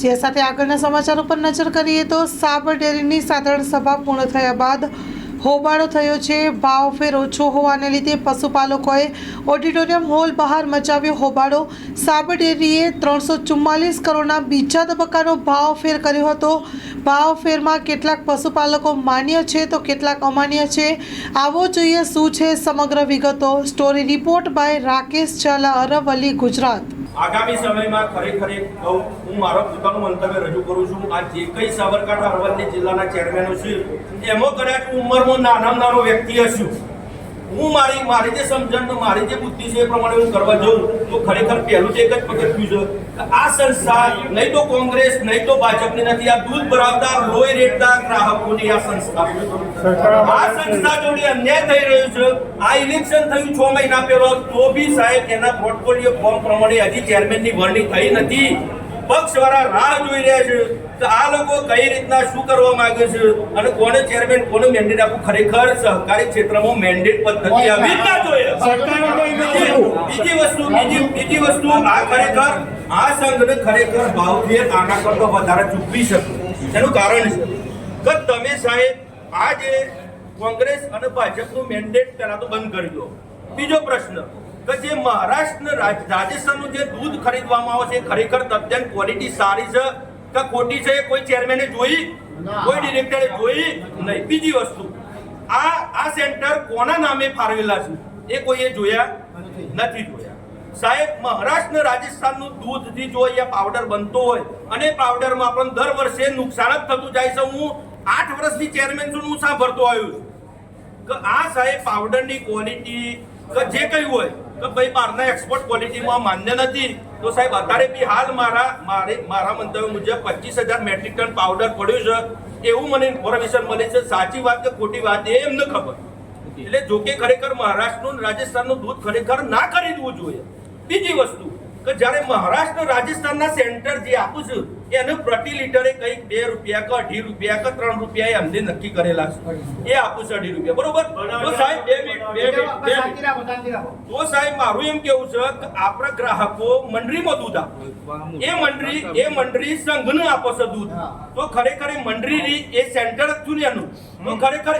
જે સાથે આગળના સમાચાર ઉપર નજર કરીએ તો સાબર ડેરીની સાધારણ સભા પૂર્ણ થયા બાદ હોબાળો થયો છે. ભાવફેર ઓછો હોવાને લીધે પશુપાલકોએ ઓડિટોરિયમ હોલ બહાર મચાવ્યો. હોબાળો સાબર ડેરીએ ત્રણસો ચુમ્માલીસ કરોડના બીજા તબક્કાનો ભાવફેર કર્યો હતો. ભાવફેરમાં કેટલાક પશુપાલકો માન્ય છે તો કેટલાક અમાન્ય છે. આવો જોઈએ શું છે સમગ્ર વિગતો. Story report by Rakesh Jhala, Aravalli, Gujarat. આગામી સમયમાં ખરેખર કહું, હું મારો પોતાનું મંતવ્ય રજૂ કરું છું. આ જે કંઈ સાબરકાંઠા અરવલ્લી જિલ્લાના ચેરમેનો છે, એમાં કદાચ ઉંમરમાં નાનામાં નાનો વ્યક્તિ હશું. હું મારી મારી જે સમજણ મારી જે બુદ્ધિ છે એ પ્રમાણે હું કરવા જઉં તો ખરેખર પહેલું જ એક જ પગથિયું છે. આ સંસ્થા નહીં તો કોંગ્રેસ નહીં તો ભાજપની નથી. આ દૂધ ભરાવતા લોહી રેડતા ગ્રાહકોની આ સંસ્થા આ સંસ્થા જોડે અન્યાય થઈ રહ્યો છે. આ ઇલેક્શન થયું છ મહિના પહેલો તો બી સાહેબ એના પોર્ટફોલિયો ફોર્મ પ્રમાણે હજી ચેરમેનની વરણી થઈ નથી. પક્ષવાળા રાહ જોઈ રહ્યા છે. કે આ લોકો કઈ રીતના શું કરવા માંગે છે? અને કોને ચેરમેન કોને મેન્ડેટ આપવું? ખરેખર સહકારી ક્ષેત્રમાં મેન્ડેટ પદ્ધતિ આવી ના. જોઈએ. બીજી બીજી વસ્તુ બીજી બીજી વસ્તુ આ ખરેખર આ સંઘને ખરેખર ભાવથી આના કરતા વધારે ચૂકવી શકે. એનું કારણ છે કે તમે સાહેબ આ જે કોંગ્રેસ અને ભાજપનું મેન્ડેટ પહેલા તો બંધ કરી દો. બીજો પ્રશ્ન કે જે મહારાષ્ટ્ર રાજ- રાજસ્થાનનું જે દૂધ ખરીદવામાં આવે છે ખરેખર તદ્દન ક્વોલિટી સારી છે કે ખોટી છે કોઈ ચેરમેને જોઈ? કોઈ ડિરેક્ટરે જોઈ? નહીં. બીજી વસ્તુ. આ આ સેન્ટર કોના નામે ફાળવેલા છે? એ કોઈએ જોયા નથી. જોયા. સાહેબ મહારાષ્ટ્ર રાજસ્થાનનું દૂધથી જો અહીંયા પાવડર બનતો હોય અને પાવડરમાં પણ દર વર્ષે નુકસાન જ થતું જાય છે. હું આઠ વર્ષથી ચેરમેન છું હું સાંભળતો આવ્યો છું. કે આ સાહેબ પાવડરની ક્વોલિટી કે જે કંઈ હોય કે ભાઈ બહારના એક્સપોર્ટ ક્વોલિટીમાં માન્ય નથી. તો સાહેબ અત્યારે બી હાલ મારા મારે મારા મંતવ્ય મુજબ પચીસ હજાર મેટ્રિક ટન પાવડર પડ્યું છે. એવું મને ઇન્ફોર્મેશન મળે છે. સાચી વાત કે ખોટી વાત એ એમને ખબર. એટલે જો કે ખરેખર મહારાષ્ટ્રનું રાજસ્થાનનું દૂધ ખરેખર ના ખરીદવું જોઈએ. બીજી વસ્તુ કે જ્યારે મહારાષ્ટ્ર રાજસ્થાનના સેન્ટર જે આપું છું એને પ્રતિ લીટરે કંઈક બે રૂપિયા કે અઢી રૂપિયા કે ત્રણ રૂપિયા એ અમને નક્કી કરેલા છે. એ આપું છું અઢી રૂપિયા બરોબર? તો સાહેબ બે મિનિટ બે મિનિટ તો સાહેબ મારું એમ કેવું છે કે આપણા ગ્રાહકો મંડળીમાં દૂધ આપો. એ મંડળી એ મંડળી સંઘનું આપો છે દૂધ. તો ખરેખર મંડળી એ સેન્ટર જ છું ને એનું. ખરેખર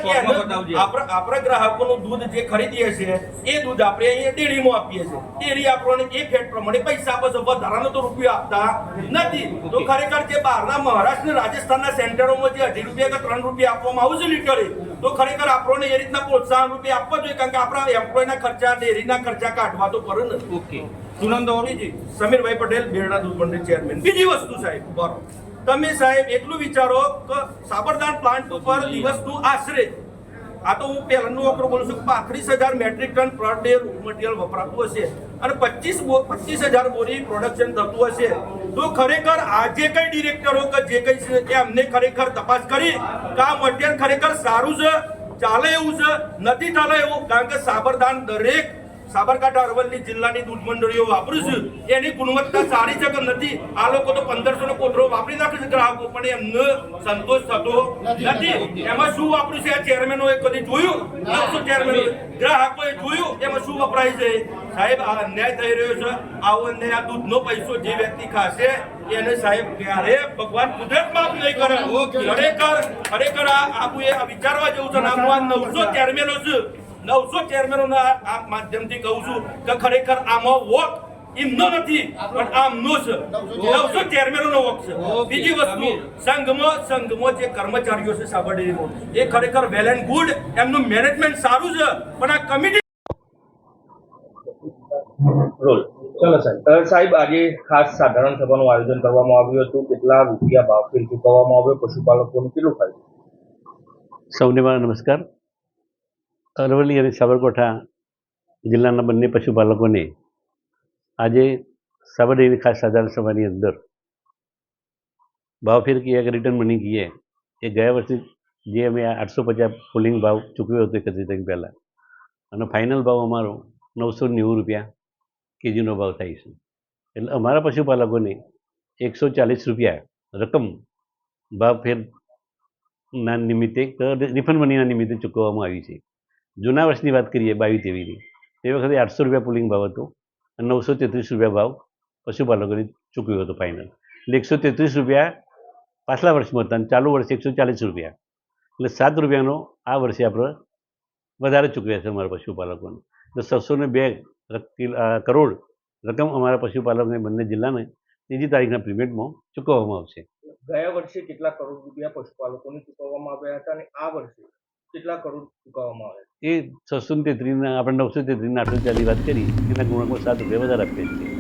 આપણા ગ્રાહકોનું દૂધ જે ખરીદીએ છીએ એ દૂધ આપણે અહીંયા ડેરીમાં આપીએ છીએ. ડેરી આપણને એ ફેટ પ્રમાણે પૈસા આપે છે. વધારાનો તો રૂપિયો આપતા નથી. તો ખરેખર જે બહારના મહારાષ્ટ્ર રાજસ્થાનના સેન્ટરોમાં જે અઢી રૂપિયા કે ત્રણ રૂપિયા આપવામાં આવે છે લીટરે તો ખરેખર આપણને એ રીતના પ્રોત્સાહન રૂપિયા આપવા જોઈએ કારણ કે આપણા એમ્પ્લોયના ખર્ચા ડેરીના ખર્ચા કાઢવા તો પડે ને. ઓકે. સુનંદ સમીરભાઈ પટેલ બેરડા દૂધ મંડળ ચેરમેન બીજી વસ્તુ સાહેબ બરો તમે સાહેબ એટલું વિચારો કે સાબરદાન પ્લાન્ટ ઉપર દિવસનું આશરે આ તો હું પહેલાનું વકરો બોલું છું કે પાંત્રીસ હજાર metric ton per day material વપરાતું હશે અને પચીસ પચીસ હજાર બોરી પ્રોડક્શન થતું હશે. તો ખરેખર આ જે કઈ ડિરેક્ટરો કે જે કઈ છે અમને ખરેખર તપાસ કરી કે આ મટીરિયલ ખરેખર સારું છે ચાલે એવું છે નથી ચાલે એવું? કારણ કે સાબરદાન દરેક સાબરકાંઠા અરવલ્લી જિલ્લાની દૂધ મંડળીઓ વાપરું છું. એની ગુણવત્તા સારી છે કે નથી? આ લોકો તો પંદરસો નો કોથળો વાપરી નાખે છે ગ્રાહકો પણ એમને સંતોષ થતો નથી. એમાં શું વાપર્યું છે? આ ચેરમેનો એ કદી જોયું? નવસો ચેરમેનો એ જોયું? એમાં શું વપરાય છે? સાહેબ આ અન્યાય થઈ રહ્યો છે. આવો અન્યાય આ દૂધનો પૈસો જે વ્યક્તિ ખાશે એને સાહેબ ક્યારે ભગવાન કુદરત માફ નહીં કરે? ખરેખર ખરેખર આ આબુ એ વિચારવા જેવું છે. ને આ નવસો ચેરમેનો છે નવસો ચેરમેનોના આ માધ્યમથી કહું છું કે ખરેખર આમાં વોક એમનો નથી પણ આમનો છે. નવસો ચેરમેનોનો વોક છે. બીજી વસ્તુ સંઘમાં સંઘમાં જે કર્મચારીઓ છે સાબરડેરીમાં એ ખરેખર વેલ એન્ડ ગુડ એમનું મેનેજમેન્ટ સારું છે પણ આ કમિટી રોલ. ચલો સાહેબ. સાહેબ આજે ખાસ સાધારણ સભાનું આયોજન કરવામાં આવ્યું હતું. કેટલા રૂપિયા ભાવફેર ચૂકવવામાં આવ્યો? પશુપાલકોને કેટલું ફાયદો? સૌને મારા નમસ્કાર. અરવલ્લી અને સાબરકાંઠા જિલ્લાના બંને પશુપાલકોને આજે સાબરડેરી ખાસ સાધારણ સભાની અંદર ભાવફેર કિયા કે રિટર્ન મની કીએ એ ગયા વર્ષે જે અમે આઠસો પચાસ પુલિંગ ભાવ ચૂકવ્યો હતો એકત્રીસ તારીખ પહેલાં અને ફાઇનલ ભાવ અમારો નવસો નેવું રૂપિયા કેજીનો ભાવ થાય છે. એટલે અમારા પશુપાલકોને એકસો ચાલીસ રૂપિયા રકમ ભાવ ના નિમિત્તે રિફંડ મનીના નિમિત્તે ચૂકવવામાં આવી છે. જૂના વર્ષની વાત કરીએ, બાવીસ તેવીની તે વખતે આઠસો રૂપિયા પુલિંગ ભાવ હતો અને નવસો તેત્રીસ રૂપિયા ભાવ પશુપાલકોને ચૂકવ્યો હતો ફાઇનલ એટલે એકસો તેત્રીસ રૂપિયા પાછલા વર્ષમાં હતા અને ચાલુ વર્ષે એકસો ચાલીસ રૂપિયા. એટલે સાત રૂપિયાનો આ વર્ષે આપણે વધારે ચૂકવ્યા છે અમારા પશુપાલકોને. એટલે છસો ને બે કરોડ રકમ અમારા પશુપાલકને બંને જિલ્લાને ત્રીજી તારીખના પ્રીમેન્ટમાં ચૂકવવામાં આવશે. ગયા વર્ષે કેટલા કરોડ રૂપિયા પશુપાલકોને ચૂકવવામાં આવ્યા હતા અને આ વર્ષે કેટલા કરોડ ચૂકવવામાં આવ્યા એ છસો તેત્રીસના આપણે નવસો તેત્રીસના આઠસો ચાલીસ વાત કરી, એના ગુણકમાં સાત રૂપિયા વધારે આપીએ છીએ